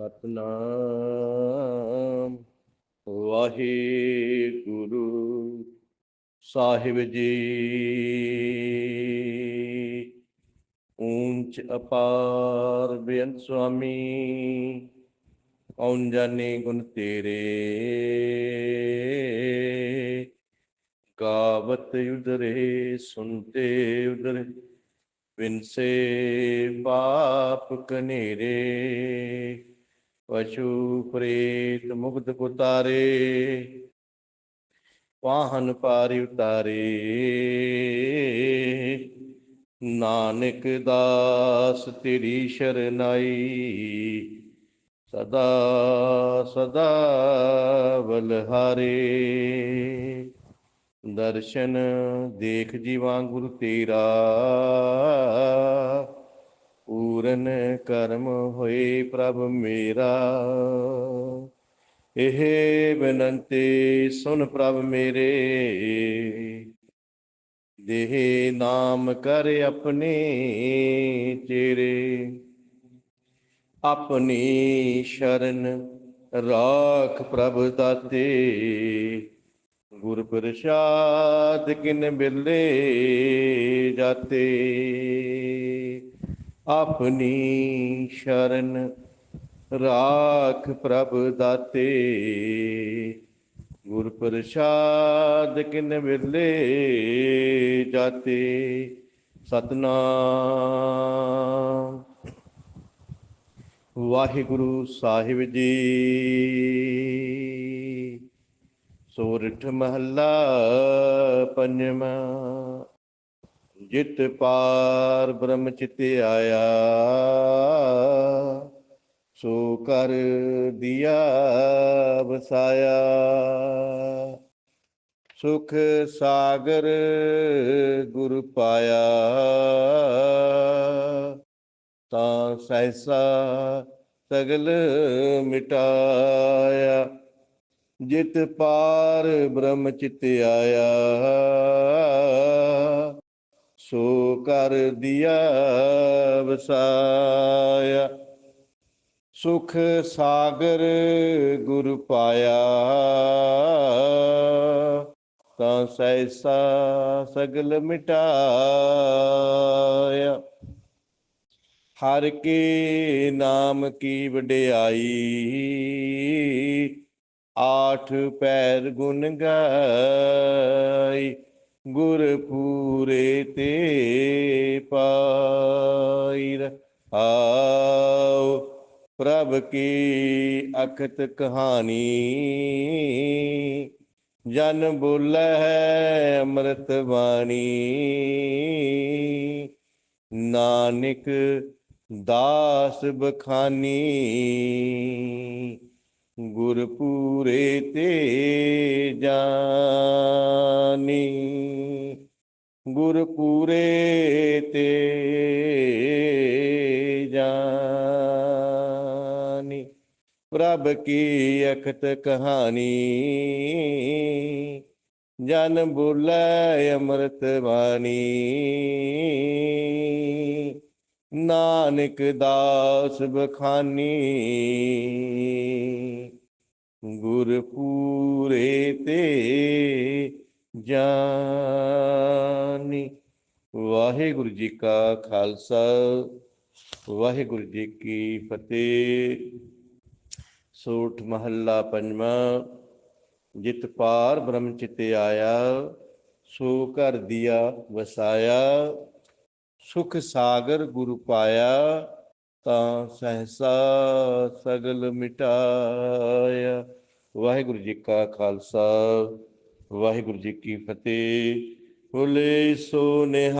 ਸਤਨਾਮ। ਵਾਹਿਗੁਰੂ ਸਾਹਿਬ ਜੀ। ਊਂਚ ਅਪਾਰ ਬੇਅੰਤ ਸੁਆਮੀ, ਕੌਣ ਜਾਣੇ ਗੁਣ ਤੇਰੇ? ਗਾਵਤ ਉਦਰੇ ਸੁਨਤੇ ਉਦਰੇ ਵਿਨਸੇ ਪਾਪ ਕਨੇਰੇ। ਪਸ਼ੂ ਪ੍ਰੇਤ ਮੁਗਧ ਕੁਤਾਰੇ ਵਾਹਨ ਪਾਰਿ ਉਤਾਰੇ। ਨਾਨਕ ਦਾਸ ਤੇਰੀ ਸ਼ਰਨਾਈ, ਸਦਾ ਸਦਾ ਬਲਹਾਰੇ। ਦਰਸ਼ਨ ਦੇਖ ਜੀਵਾਂ ਗੁਰੂ ਤੇਰਾ ਪੂਰਨ ਕਰਮ ਹੋਏ ਪ੍ਰਭ ਮੇਰਾ। ਇਹ ਬੇਨੰਤੀ ਸੁਨ ਪ੍ਰਭ ਮੇਰੇ। ਦੇਹ ਨਾਮ ਕਰ ਆਪਣੇ ਤੇਰੇ ਆਪਣੀ ਸ਼ਰਨ ਰਾਖ ਪ੍ਰਭ ਦਾਤੇ। ਗੁਰ ਪ੍ਰਸਾਦ ਕਿਨ ਬਿਲੇ ਜਾਤੇ। ਆਪਣੀ ਸ਼ਰਨ ਰਾਖ ਪ੍ਰਭ ਦਾਤੇ। ਗੁਰ ਪ੍ਰਸਾਦ ਕਿਨ ਬਿਲੇ ਜਾਤੇ, ਸਤਨਾਮ। ਵਾਹਿਗੁਰੂ ਸਾਹਿਬ ਜੀ। ਸੋਰਠ ਮਹੱਲਾ ਪੰਜਵਾਂ। ਜਿਤ ਪਾਰ ਬ੍ਰਹਮ ਚਿਤ ਆਇਆ, ਸੋ ਕਰ ਦਿਆ ਵਸਾਇਆ। ਸੁਖ ਸਾਗਰ ਗੁਰ ਪਾਇਆ, ਤਾਂ ਸੈਸਾ ਸਗਲ ਮਿਟਾਇਆ। ਜਿਤ ਪਾਰ ਬ੍ਰਹਮ ਚਿਤ ਆਇਆ ਸੋ ਕਰ ਦਿਆ ਵਸਾਇਆ। ਸੁਖ ਸਾਗਰ ਗੁਰ ਪਾਇਆ। ਤਾਂ ਸੈਸਾ ਸਗਲ ਮਿਟਾਇਆ। ਹਰ ਕੇ ਨਾਮ ਕੀ ਵਡਿਆਈ। ਆਠ ਪੈਰ ਗੁਣ ਗਾਈ। ਗੁਰ ਪੂਰੇ ਤੇ ਪਾਈ ਆਓ, ਪ੍ਰਭ ਕੀ ਅਖਤ ਕਹਾਣੀ। ਜਨ ਬੋਲੇ ਅੰਮ੍ਰਿਤ ਬਾਣੀ। ਨਾਨਕ ਦਾਸ ਬਖਾਨੀ। ਗੁਰਪੂਰੇ ਤੇ ਜਾਨੀ। ਗੁਰ ਪੂਰੇ ਤੇ ਜਾਨੀ। ਪ੍ਰਭ ਕੀ ਅਖਤ ਕਹਾਣੀ? ਜਨ ਬੋਲੇ ਅੰਮ੍ਰਿਤ ਬਾਣੀ ਨਾਨਕ ਦਾਸ ਬਖਾਨੀ। ਗੁਰ ਪੂਰੇ ਤੇ ਜਾਨੀ ਵਾਹਿਗੁਰੂ ਜੀ ਕਾ ਖਾਲਸਾ, ਵਾਹਿਗੁਰੂ ਜੀ ਕੀ ਫਤਿਹ। ਸੋਠ ਮਹੱਲਾ ਪੰਜਵਾਂ, ਜਿਤ ਪਾਰ ਬ੍ਰਹਮ ਚਿਤੇ ਆਇਆ, ਸੋ ਘਰ ਦਿਆ ਵਸਾਇਆ, ਸੁਖ ਸਾਗਰ ਗੁਰੂ ਪਾਇਆ, ਤਾਂ ਸਹਸਾ ਸਗਲ ਮਿਟਾਇਆ। ਵਾਹਿਗੁਰੂ ਜੀ ਕਾ ਖਾਲਸਾ ਵਾਹਿਗੁਰੂ ਜੀ ਕੀ ਫਤਿਹ। ਬੋਲੇ ਸੋ ਨਿਹਾਲ